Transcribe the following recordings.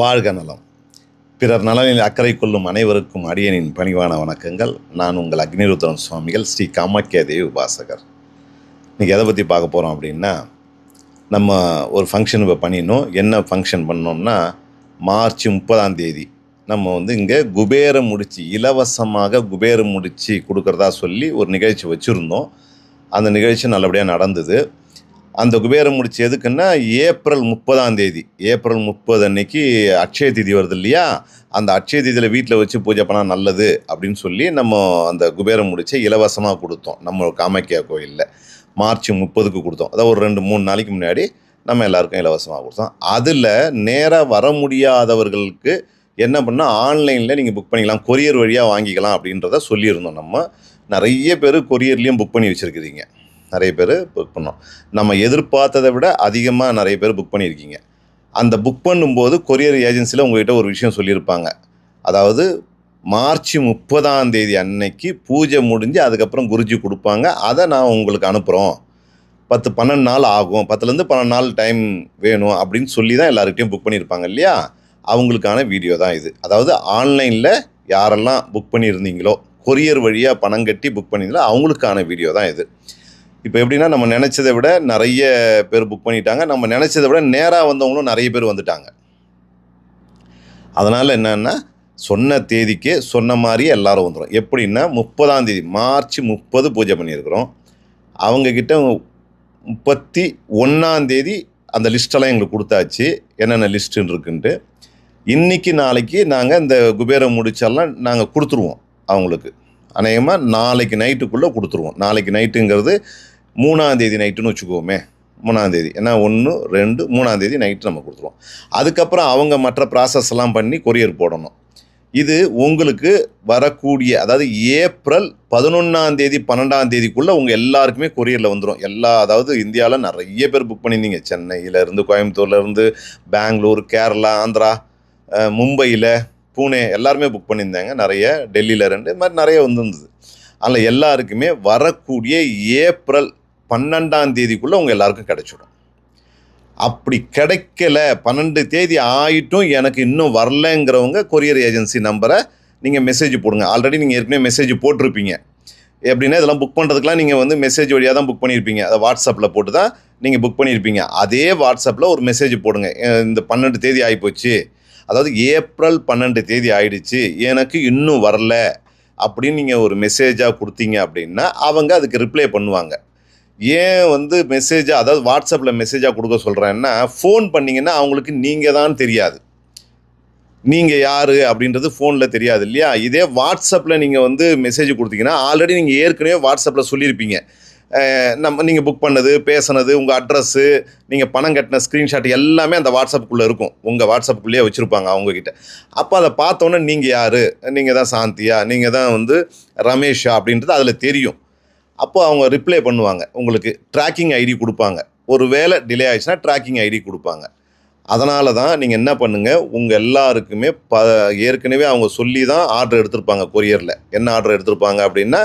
வாழ்க நலம். பிறர் நலனில் அக்கறை கொள்ளும் அனைவருக்கும் அடியனின் பணிவான வணக்கங்கள். நான் உங்கள் அக்னிருத்ரன் சுவாமிகள் ஸ்ரீ காமாக்கிய தேவி உபாசகர். இன்றைக்கி எதை பற்றி பார்க்க போகிறோம் அப்படின்னா நம்ம ஒரு ஃபங்க்ஷன் இப்போ பண்ணினோம் என்ன ஃபங்க்ஷன் பண்ணோம்னா மார்ச் முப்பதாம் தேதி நம்ம வந்து இங்கே குபேரம் முடிச்சு இலவசமாக குபேரம் முடிச்சு கொடுக்குறதா சொல்லி ஒரு நிகழ்ச்சி வச்சுருந்தோம். அந்த நிகழ்ச்சி நல்லபடியாக நடந்தது. அந்த குபேரம் முடிச்சு எதுக்குன்னா ஏப்ரல் முப்பதாம் தேதி ஏப்ரல் முப்பது அன்னைக்கு அட்சய திதி வருது இல்லையா? அந்த அட்சய திதியில் வீட்டில் வச்சு பூஜை பண்ணால் நல்லது அப்படின்னு சொல்லி நம்ம அந்த குபேரம் முடிச்சை இலவசமாக கொடுத்தோம் நம்ம காமாக்கியா கோயிலில். மார்ச் முப்பதுக்கு கொடுத்தோம். அதாவது ஒரு ரெண்டு மூணு நாளைக்கு முன்னாடி நம்ம எல்லாருக்கும் இலவசமாக கொடுத்தோம். அதில் நேராக வர முடியாதவர்களுக்கு என்ன பண்ணால் ஆன்லைனில் நீங்கள் புக் பண்ணிக்கலாம் கொரியர் வழியாக வாங்கிக்கலாம் அப்படின்றத சொல்லியிருந்தோம் நம்ம. நிறைய பேர் கொரியர்லேயும் புக் பண்ணி வச்சுருக்குறீங்க. நிறைய பேர் புக் பண்ணோம். நம்ம எதிர்பார்த்ததை விட அதிகமாக நிறைய பேர் புக் பண்ணியிருக்கீங்க. அந்த புக் பண்ணும்போது கொரியர் ஏஜென்சியில் உங்கள்கிட்ட ஒரு விஷயம் சொல்லியிருப்பாங்க. அதாவது மார்ச் முப்பதாம் தேதி அன்னைக்கு பூஜை முடிஞ்சு அதுக்கப்புறம் குருஜி கொடுப்பாங்க. அதை நான் உங்களுக்கு அனுப்புகிறோம் பத்து பன்னெண்டு நாள் ஆகும். பத்துலேருந்து பன்னெண்டு நாள் டைம் வேணும் அப்படின்னு சொல்லி தான் எல்லாருக்கிட்டையும் புக் பண்ணியிருப்பாங்க இல்லையா? அவங்களுக்கான வீடியோ தான் இது. அதாவது ஆன்லைனில் யாரெல்லாம் புக் பண்ணியிருந்தீங்களோ கொரியர் வழியாக பணம் கட்டி புக் பண்ணியிருந்தீங்களோ அவங்களுக்கான வீடியோ தான் இது. இப்போ எப்படின்னா நம்ம நினச்சதை விட நிறைய பேர் புக் பண்ணிட்டாங்க. நம்ம நினச்சதை விட நேராக வந்தவங்களும் நிறைய பேர் வந்துட்டாங்க. அதனால் என்னென்னா சொன்ன தேதிக்கு சொன்ன மாதிரியே எல்லாரும் வந்துடும் எப்படின்னா முப்பதாம் தேதி மார்ச் முப்பது பூஜை பண்ணியிருக்கிறோம். அவங்கக்கிட்ட முப்பத்தி ஒன்றாந்தேதி அந்த லிஸ்ட்டெல்லாம் எங்களுக்கு கொடுத்தாச்சு. என்னென்ன லிஸ்ட்டுன்னு இருக்குன்ட்டு. இன்றைக்கி நாளைக்கு நாங்கள் இந்த குபேரம் முடிச்செல்லாம் நாங்கள் கொடுத்துருவோம் அவங்களுக்கு. அநேகமாக நாளைக்கு நைட்டுக்குள்ளே கொடுத்துருவோம். நாளைக்கு நைட்டுங்கிறது மூணாந்தேதி நைட்டுன்னு வச்சுக்கோமே மூணாந்தேதி ஏன்னா ஒன்று ரெண்டு மூணாந்தேதி நைட்டு நம்ம கொடுத்துருவோம். அதுக்கப்புறம் அவங்க மற்ற ப்ராசஸ் எல்லாம் பண்ணி கொரியர் போடணும். இது உங்களுக்கு வரக்கூடிய அதாவது ஏப்ரல் பதினொன்றாந்தேதி பன்னெண்டாந்தேதிக்குள்ளே உங்கள் எல்லாருக்குமே கொரியரில் வந்துடும் எல்லா அதாவது இந்தியாவில் நிறைய பேர் புக் பண்ணியிருந்தீங்க. சென்னையிலேருந்து கோயம்புத்தூர்லேருந்து பெங்களூர் கேரளா ஆந்திரா மும்பையில் பூனே எல்லாருமே புக் பண்ணியிருந்தாங்க. நிறைய டெல்லியில் ரெண்டு இது மாதிரி நிறைய வந்துருந்தது. அதில் எல்லாருக்குமே வரக்கூடிய ஏப்ரல் பன்னெண்டாம் தேதிக்குள்ளே உங்கள் எல்லாருக்கும் கிடச்சிடும். அப்படி கிடைக்கல பன்னெண்டு தேதி ஆயிட்டும் எனக்கு இன்னும் வரலங்கிறவங்க கொரியர் ஏஜென்சி நம்பரை நீங்கள் மெசேஜ் போடுங்க. ஆல்ரெடி நீங்கள் ஏற்கனவே மெசேஜ் போட்டிருப்பீங்க. எப்படின்னா இதெல்லாம் புக் பண்ணுறதுக்குலாம் நீங்கள் வந்து மெசேஜ் வழியாக தான் புக் பண்ணியிருப்பீங்க. அதை வாட்ஸ்அப்பில் போட்டு தான் நீங்கள் புக் பண்ணியிருப்பீங்க. அதே வாட்ஸ்அப்பில் ஒரு மெசேஜ் போடுங்க. இந்த பன்னெண்டு தேதி ஆகிப்போச்சு அதாவது ஏப்ரல் பன்னெண்டு தேதி ஆயிடுச்சு. எனக்கு இன்னும் வரல அப்படின்னு நீங்கள் ஒரு மெசேஜாக கொடுத்தீங்க அப்படின்னா அவங்க அதுக்கு ரிப்ளை பண்ணுவாங்க. ஏன் வந்து மெசேஜாக அதாவது வாட்ஸ்அப்பில் மெசேஜாக கொடுக்க சொல்கிறேன்னா ஃபோன் பண்ணிங்கன்னா அவங்களுக்கு நீங்கள் தான் தெரியாது. நீங்கள் யார் அப்படின்றது ஃபோனில் தெரியாது இல்லையா? இதே வாட்ஸ்அப்பில் நீங்கள் வந்து மெசேஜ் கொடுத்தீங்கன்னா ஆல்ரெடி நீங்கள் ஏற்கனவே வாட்ஸ்அப்பில் சொல்லியிருப்பீங்க. நம்ம நீங்கள் புக் பண்ணது பேசுனது உங்கள் அட்ரஸ்ஸு நீங்கள் பணம் கட்டின ஸ்க்ரீன்ஷாட் எல்லாமே அந்த வாட்ஸ்அப்புக்குள்ளே இருக்கும். உங்கள் வாட்ஸ்அப்புக்குள்ளேயே வச்சுருப்பாங்க அவங்கக்கிட்ட அப்போ அதை பார்த்தோன்னே நீங்கள் யார்? நீங்கள் தான் சாந்தியா? நீங்கள் தான் வந்து ரமேஷா அப்படின்றது அதில் தெரியும். அப்போ அவங்க ரிப்ளை பண்ணுவாங்க. உங்களுக்கு ட்ராக்கிங் ஐடி கொடுப்பாங்க. ஒரு வேளை டிலே ஆயிடுச்சுன்னா ட்ராக்கிங் ஐடி கொடுப்பாங்க. அதனால தான் நீங்கள் என்ன பண்ணுங்கள் உங்கள் எல்லாருக்குமே ப ஏற்கனவே அவங்க சொல்லி தான் ஆர்டர் எடுத்திருப்பாங்க கொரியரில் என்ன ஆர்டர் எடுத்திருப்பாங்க அப்படின்னா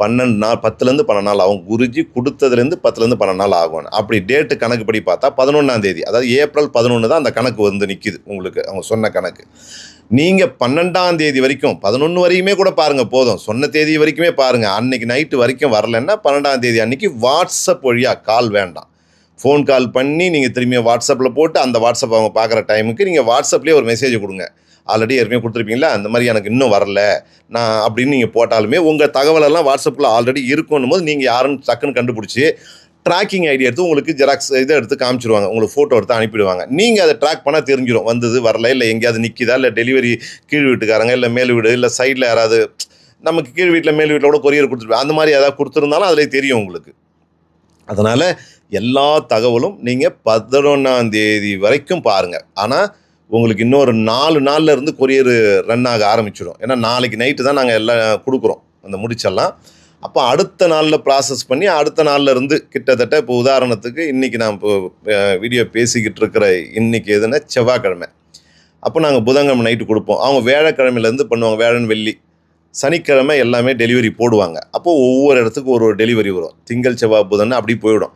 பன்னெண்டு நாள் பத்துலேருந்து பன்னெண்டு நாள் ஆகும். குருஜி கொடுத்ததுலேருந்து பத்துலேருந்து பன்னெண்டு நாள் ஆகும். அப்படி டேட்டு கணக்குப்படி பார்த்தா பதினொன்றாம் தேதி அதாவது ஏப்ரல் பதினொன்று தான் அந்த கணக்கு வந்து நிற்கிது உங்களுக்கு அவங்க சொன்ன கணக்கு. நீங்கள் பன்னெண்டாம் தேதி வரைக்கும் பதினொன்று வரைக்குமே கூட பாருங்கள் போதும். சொன்ன தேதி வரைக்குமே பாருங்கள் அன்னைக்கு நைட்டு வரைக்கும் வரலன்னா பன்னெண்டாம் தேதி அன்னைக்கு வாட்ஸ்அப் வழியாக கால் வேண்டாம். ஃபோன் கால் பண்ணி நீங்கள் திரும்பி வாட்ஸ்அப்பில் போட்டு அந்த வாட்ஸ்அப் அவங்க பார்க்குற டைமுக்கு நீங்கள் வாட்ஸ்அப்லேயே ஒரு மெசேஜ் கொடுங்க. ஆல்ரெடி ஏற்கனவே கொடுத்துருப்பீங்களா அந்த மாதிரி எனக்கு இன்னும் வரல. நான் அப்படின்னு நீங்கள் போட்டாலுமே உங்கள் தகவலெல்லாம் வாட்ஸ்அப்பில் ஆல்ரெடி இருக்கும் போது நீங்கள் யாருன்னு டக்குன்னு கண்டுபிடிச்சி ட்ராக்கிங் ஐடி எடுத்து உங்களுக்கு ஜெராக்ஸ் இதை எடுத்து காமிச்சிருவாங்க. உங்களுக்கு ஃபோட்டோ எடுத்து அனுப்பிடுவாங்க. நீங்கள் அதை ட்ராக் பண்ணால் தெரிஞ்சிடும் வந்தது வரல இல்லை எங்கேயாவது நிற்கிதா இல்லை டெலிவரி கீழ் வீட்டுக்காரங்க இல்லை மேல் வீடு இல்லை சைடில் யாராவது நமக்கு கீழ் வீட்டில் மேல் வீட்டில் கூட கொரியர் கொடுத்துருப்பேன் அந்த மாதிரி ஏதாவது கொடுத்துருந்தாலும் அதில் தெரியும் உங்களுக்கு. அதனால் எல்லா தகவலும் நீங்கள் பதினொன்றாம் தேதி வரைக்கும் பாருங்கள் ஆனால் உங்களுக்கு இன்னொரு நாலு நாளில் இருந்து கொரியர் ரன் ஆக ஆரம்பிச்சிடும் ஏன்னா நாளைக்கு நைட்டு தான் நாங்கள் எல்லாம் கொடுக்குறோம். அந்த முடிச்செல்லாம். அப்போ அடுத்த நாளில் ப்ராசஸ் பண்ணி அடுத்த நாளில் இருந்து கிட்டத்தட்ட இப்போ உதாரணத்துக்கு இன்றைக்கி நான் இப்போ வீடியோ பேசிக்கிட்டு இருக்கிற இன்றைக்கி எதுனா செவ்வாய்க்கிழமை. அப்போ நாங்கள் புதன்கிழமை நைட்டு கொடுப்போம். அவங்க வேழக்கிழமையிலேருந்து பண்ணுவாங்க. வேழன் வெள்ளி. சனிக்கிழமை எல்லாமே டெலிவரி போடுவாங்க. அப்போது ஒவ்வொரு இடத்துக்கு ஒரு ஒரு டெலிவரி வரும். திங்கள் செவ்வாய் புதன் அப்படி போயிடும்.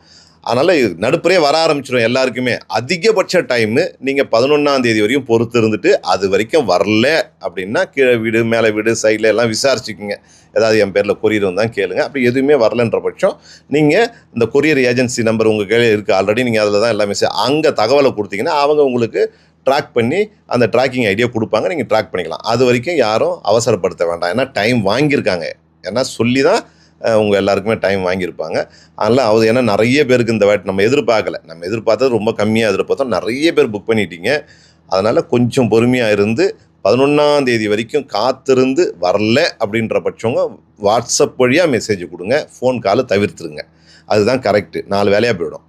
அதனால் நடுப்புறே வர ஆரம்பிச்சிடும் எல்லாருக்குமே. அதிகபட்ச டைமு நீங்கள் பதினொன்றாம் தேதி வரையும் பொறுத்து இருந்துட்டு அது வரைக்கும் வரல அப்படின்னா கீழே வீடு மேலே வீடு சைடில் எல்லாம் விசாரிச்சுக்குங்க. ஏதாவது என் பேரில் கொரியர் வந்தால் கேளுங்க. அப்படி எதுவுமே வரலன்ற பட்சம் நீங்கள் இந்த கொரியர் ஏஜென்சி நம்பர் உங்கள் கையில் இருக்குது ஆல்ரெடி நீங்கள் அதில் தான் எல்லாமே அங்கே தகவலை கொடுத்தீங்கன்னா அவங்க உங்களுக்கு ட்ராக் பண்ணி அந்த ட்ராக்கிங் ஐடியா கொடுப்பாங்க. நீங்கள் ட்ராக் பண்ணிக்கலாம். அது வரைக்கும் யாரும் அவசரப்படுத்த வேண்டாம். ஏன்னா டைம் வாங்கியிருக்காங்க. ஏன்னா சொல்லி தான் உங்கள் எல்லாருக்குமே டைம் வாங்கியிருப்பாங்க. அதனால் அது ஏன்னா நிறைய பேருக்கு இந்த வாட்டி நம்ம எதிர்பார்க்கல. நம்ம எதிர்பார்த்தது ரொம்ப கம்மியாக எதிர்பார்த்தோம். நிறைய பேர் புக் பண்ணிட்டீங்க. அதனால் கொஞ்சம் பொறுமையாக இருந்து பதினொன்றாம் தேதி வரைக்கும் காத்திருந்து வரல அப்படின்ற பட்சவங்க வாட்ஸ்அப் வழியாக மெசேஜ் கொடுங்க. ஃபோன் காலை தவிர்த்துருங்க. அதுதான் கரெக்டு நாலு வேலையாக போயிடும்.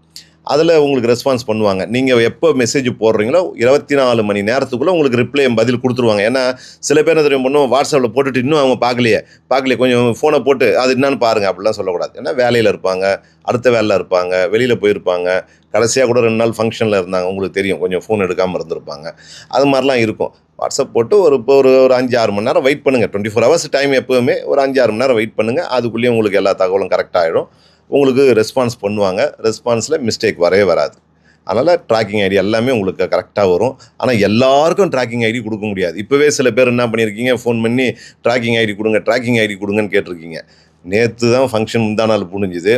அதில் உங்களுக்கு ரெஸ்பான்ஸ் பண்ணுவாங்க. நீங்கள் எப்போ மெசேஜ் போடுறீங்களோ இருபத்தி நாலு மணி நேரத்துக்குள்ளே உங்களுக்கு ரிப்ளை பதில் கொடுத்துருவாங்க. ஏன்னா சில பேர் என்ன தெரியும் பண்ணுவோம் வாட்ஸ்அப்பில் போட்டுட்டு இன்னும் அவங்க பார்க்கலையே. பார்க்கலையே. கொஞ்சம் ஃபோனை போட்டு அது என்னன்னு பாருங்கள் அப்படிலாம் சொல்லக்கூடாது. ஏன்னா வேலையில் இருப்பாங்க. அடுத்த வேலையில் இருப்பாங்க. வெளியில் போயிருப்பாங்க. கடைசியாக கூட ரெண்டு நாள் ஃபங்க்ஷனில் இருந்தாங்க. உங்களுக்கு தெரியும். கொஞ்சம் ஃபோன் எடுக்காமல் இருந்திருப்பாங்க. அது மாதிரிலாம் இருக்கும். வாட்ஸ்அப் போட்டு ஒரு இப்போ ஒரு ஒரு அஞ்சு ஆறு மணி நேரம் வெயிட் பண்ணுங்கள் டுவெண்ட்டி ஃபோர் ஹவர்ஸ் டைம் எப்போவுமே ஒரு அஞ்சு ஆறு மணி நேரம் வெயிட் பண்ணுங்கள் அதுக்குள்ளேயே உங்களுக்கு எல்லா தகவலும் கரெக்டாகிடும் உங்களுக்கு ரெஸ்பான்ஸ் பண்ணுவாங்க. ரெஸ்பான்ஸில் மிஸ்டேக் வரவே வராது. அதனால் ட்ராக்கிங் ஐடி எல்லாமே உங்களுக்கு கரெக்டாக வரும். ஆனால் எல்லாருக்கும் ட்ராக்கிங் ஐடி கொடுக்க முடியாது. இப்போவே சில பேர் என்ன பண்ணியிருக்கீங்க ஃபோன் பண்ணி ட்ராக்கிங் ஐடி கொடுங்க ட்ராக்கிங் ஐடி கொடுங்கன்னு கேட்டிருக்கீங்க. நேற்று தான் ஃபங்க்ஷன் முந்தா நாள் முடிஞ்சுது.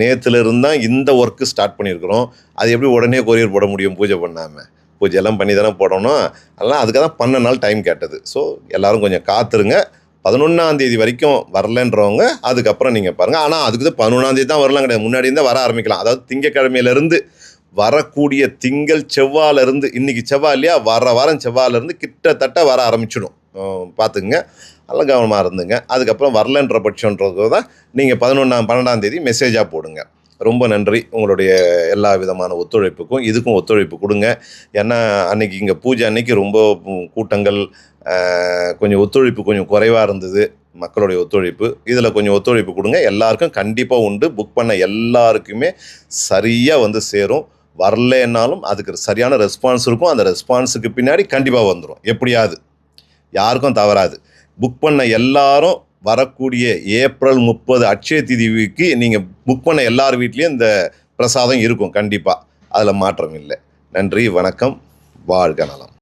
நேற்றுல இருந்து தான் இந்த ஒர்க்கு ஸ்டார்ட் பண்ணியிருக்கிறோம் அது எப்படி உடனே கொரியர் போட முடியும் பூஜை பண்ணாமல் பூஜை எல்லாம் பண்ணி தானே போடணும். அதெல்லாம் அதுக்காக தான் பண்ண நாள் டைம் கேட்டது. ஸோ எல்லோரும் கொஞ்சம் காத்துருங்க. பதினொன்றாம் தேதி வரைக்கும் வரலன்றவங்க அதுக்கப்புறம் நீங்கள் பாருங்கள் ஆனால் அதுக்கு தான் பதினொன்றாம் தேதி தான் வரலாம் கிடையாது. முன்னாடி இருந்தால் வர ஆரம்பிக்கலாம். அதாவது திங்கக்கிழமையிலேருந்து வரக்கூடிய திங்கள் செவ்வாயிலிருந்து இன்னைக்கு செவ்வாய் இல்லையா? வர வாரம் செவ்வாயிலிருந்து கிட்டத்தட்ட வர ஆரம்பிச்சிடும். பார்த்துக்குங்க. நல்லா கவனமாக இருந்துங்க. அதுக்கப்புறம் வரலன்ற பட்சன்றது தான் நீங்கள் பதினொன்றாம் பன்னெண்டாம் தேதி மெசேஜாக போடுங்க. ரொம்ப நன்றி. உங்களுடைய எல்லா விதமான ஒத்துழைப்புக்கும் இதுக்கும் ஒத்துழைப்பு கொடுங்க. ஏன்னா அன்னைக்கு இங்கே பூஜை அன்னைக்கு ரொம்ப கூட்டங்கள் கொஞ்சம் ஒத்துழைப்பு கொஞ்சம் குறைவாக இருந்தது. மக்களுடைய ஒத்துழைப்பு. இதில் கொஞ்சம் ஒத்துழைப்பு கொடுங்க. எல்லாருக்கும் கண்டிப்பாக உண்டு. புக் பண்ண எல்லாருக்குமே சரியாக வந்து சேரும். வரலன்னாலும் அதுக்கு சரியான ரெஸ்பான்ஸ் இருக்கும். அந்த ரெஸ்பான்ஸுக்கு பின்னாடி கண்டிப்பாக வந்துடும் எப்படியாவது யாருக்கும் தவறாது. புக் பண்ண எல்லாரும் வரக்கூடிய ஏப்ரல் முப்பது அட்சய திதிக்கு நீங்கள் புக் பண்ண எல்லார் வீட்லேயும் இந்த பிரசாதம் இருக்கும். கண்டிப்பாக அதில் மாற்றம் இல்லை. நன்றி வணக்கம். வாழ்க நலம்.